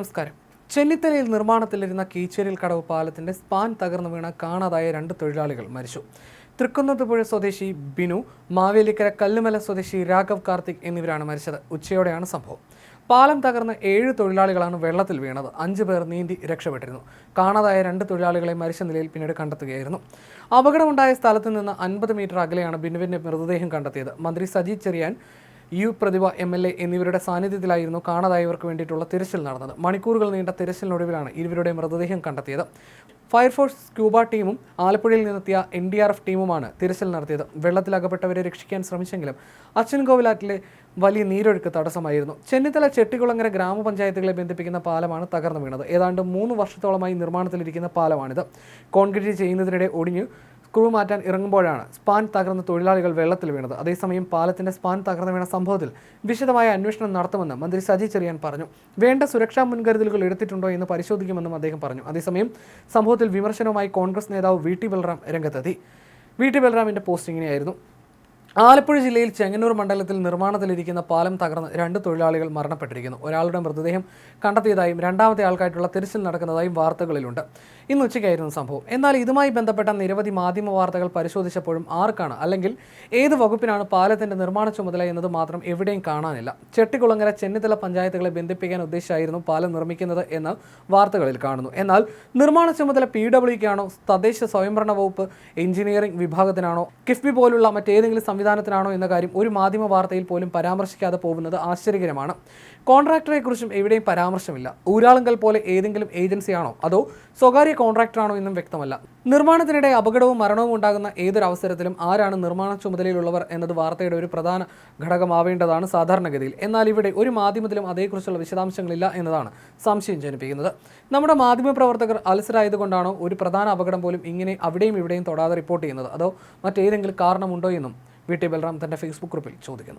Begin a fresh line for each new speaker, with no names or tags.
നമസ്കാരം. ചെന്നിത്തലയിൽ നിർമ്മാണത്തിലിരുന്ന കീച്ചേരിൽ കടവ് പാലത്തിന്റെ സ്പാൻ തകർന്നു വീണ കാണാതായ രണ്ട് തൊഴിലാളികൾ മരിച്ചു. തൃക്കുന്നത്തുപുഴ സ്വദേശി ബിനു മാവേലിക്കര കല്ലുമല സ്വദേശി രാഘവ് കാർത്തിക് എന്നിവരാണ് മരിച്ചത്. ഉച്ചയോടെയാണ് സംഭവം. പാലം തകർന്ന ഏഴ് തൊഴിലാളികളാണ് വെള്ളത്തിൽ വീണത്. അഞ്ച് പേർ നീന്തി രക്ഷപ്പെട്ടിരുന്നു. കാണാതായ രണ്ട് തൊഴിലാളികളെ മരിച്ച നിലയിൽ പിന്നീട് കണ്ടെത്തുകയായിരുന്നു. അപകടമുണ്ടായ സ്ഥലത്ത് നിന്ന് അൻപത് മീറ്റർ അകലെയാണ് ബിനുവിന്റെ മൃതദേഹം കണ്ടെത്തിയത്. മന്ത്രി Saji Cherian U Prathibha M L A എന്നിവരുടെ സാന്നിധ്യത്തിലായിരുന്നു കാണാതായവർക്ക് വേണ്ടിയിട്ടുള്ള തിരച്ചിൽ നടന്നത്. മണിക്കൂറുകൾ നീണ്ട തിരച്ചിലിനൊടുവിലാണ് ഇരുവരുടെ മൃതദേഹം കണ്ടെത്തിയത്. ഫയർഫോഴ്സ് ക്യൂബ ടീമും ആലപ്പുഴയിൽ നിന്നെത്തിയ എൻ ഡി ആർ എഫ് ടീമുമാണ് തിരച്ചിൽ നടത്തിയത്. വെള്ളത്തിലകപ്പെട്ടവരെ രക്ഷിക്കാൻ ശ്രമിച്ചെങ്കിലും അച്ഛൻ അച്ഛൻകോവിലാറ്റിലെ വലിയ നീരൊഴുക്ക് തടസ്സമായിരുന്നു. ചെന്നിത്തല ചെട്ടികുളങ്ങര ഗ്രാമപഞ്ചായത്തുകളെ ബന്ധിപ്പിക്കുന്ന പാലമാണ് തകർന്നു വീണത്. ഏതാണ്ട് മൂന്ന് വർഷത്തോളമായി നിർമ്മാണത്തിലിരിക്കുന്ന പാലമാണിത്. കോൺക്രീറ്റ് ചെയ്യുന്നതിനിടെ ഒടിഞ്ഞ് സ്ക്രൂ മാറ്റാൻ ഇറങ്ങുമ്പോഴാണ് സ്പാൻ തകർന്ന തൊഴിലാളികൾ വെള്ളത്തിൽ വീണത്. അതേസമയം പാലത്തിന്റെ സ്പാൻ തകർന്നു വീണ സംഭവത്തിൽ വിശദമായ അന്വേഷണം നടത്തുമെന്ന് മന്ത്രി സജി ചെറിയാൻ പറഞ്ഞു. വേണ്ട സുരക്ഷാ മുൻകരുതലുകൾ എടുത്തിട്ടുണ്ടോ എന്ന് പരിശോധിക്കുമെന്നും അദ്ദേഹം പറഞ്ഞു. അതേസമയം സംഭവത്തിൽ വിമർശനവുമായി കോൺഗ്രസ് നേതാവ് വി ടി ബൽറാം രംഗത്തെത്തി. വി ടി ബൽറാമിന്റെ പോസ്റ്റ് ഇങ്ങനെയായിരുന്നു. ആലപ്പുഴ ജില്ലയിൽ ചെങ്ങന്നൂർ മണ്ഡലത്തിൽ നിർമ്മാണത്തിലിരിക്കുന്ന പാലം തകർന്ന് രണ്ട് തൊഴിലാളികൾ മരണപ്പെട്ടിരിക്കുന്നു. ഒരാളുടെ മൃതദേഹം കണ്ടെത്തിയതായും രണ്ടാമത്തെ ആൾക്കായിട്ടുള്ള തിരച്ചിൽ നടക്കുന്നതായും വാർത്തകളിലുണ്ട്. ഇന്ന് ഉച്ചയ്ക്കായിരുന്നു സംഭവം. എന്നാൽ ഇതുമായി ബന്ധപ്പെട്ട നിരവധി മാധ്യമ വാർത്തകൾ പരിശോധിച്ചപ്പോഴും ആർക്കാണ്? അല്ലെങ്കിൽ ഏത് വകുപ്പിനാണ് പാലത്തിന്റെ നിർമ്മാണ ചുമതല എന്നത് മാത്രം എവിടെയും കാണാനില്ല. ചെട്ടികുളങ്ങര ചെന്നിത്തല പഞ്ചായത്തുകളെ ബന്ധിപ്പിക്കാൻ ഉദ്ദേശിച്ചായിരുന്നു പാലം നിർമ്മിക്കുന്നത് എന്ന് വാർത്തകളിൽ കാണുന്നു. എന്നാൽ നിർമ്മാണ ചുമതല പി ഡബ്ല്യുക്കാണോ തദ്ദേശ സ്വയംഭരണ വകുപ്പ് എഞ്ചിനീയറിംഗ് വിഭാഗത്തിനാണോ കിഫ്ബി പോലുള്ള മറ്റേതെങ്കിലും സംവിധാനത്തിനാണോ എന്ന കാര്യം ഒരു മാധ്യമ വാർത്തയിൽ പോലും പരാമർശിക്കാതെ പോകുന്നത് ആശ്ചര്യകരമാണ്. കോൺട്രാക്ടറെ കുറിച്ചും എവിടെയും പരാമർശമില്ല. ഊരാളുങ്കൽ പോലെ ഏതെങ്കിലും ഏജൻസിയാണോ? അതോ സ്വകാര്യ കോൺട്രാക്ടറാണോ എന്നും വ്യക്തമല്ല. നിർമ്മാണത്തിനിടെ അപകടവും മരണവും ഉണ്ടാകുന്ന ഏതൊരു അവസരത്തിലും ആരാണ് നിർമ്മാണ ചുമതലയിലുള്ളവർ എന്നത് വാർത്തയുടെ ഒരു പ്രധാന ഘടകമാവേണ്ടതാണ് സാധാരണഗതിയിൽ. എന്നാൽ ഇവിടെ ഒരു മാധ്യമത്തിലും അതേക്കുറിച്ചുള്ള വിശദാംശങ്ങളില്ല എന്നതാണ് സംശയം ജനിപ്പിക്കുന്നത്. നമ്മുടെ മാധ്യമപ്രവർത്തകർ അലസരായതുകൊണ്ടാണോ ഒരു പ്രധാന അപകടം പോലും ഇങ്ങനെ അവിടെയും ഇവിടെയും തൊടാതെ റിപ്പോർട്ട് ചെയ്യുന്നത്? അതോ മറ്റേതെങ്കിലും കാരണമുണ്ടോ എന്നും വി ടി ബൽറാം തന്റെ ഫേസ്ബുക്ക് ഗ്രൂപ്പിൽ ചോദിക്കുന്നു.